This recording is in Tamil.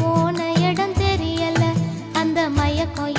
போன இடம் தெரியல. அந்த மயக்கம்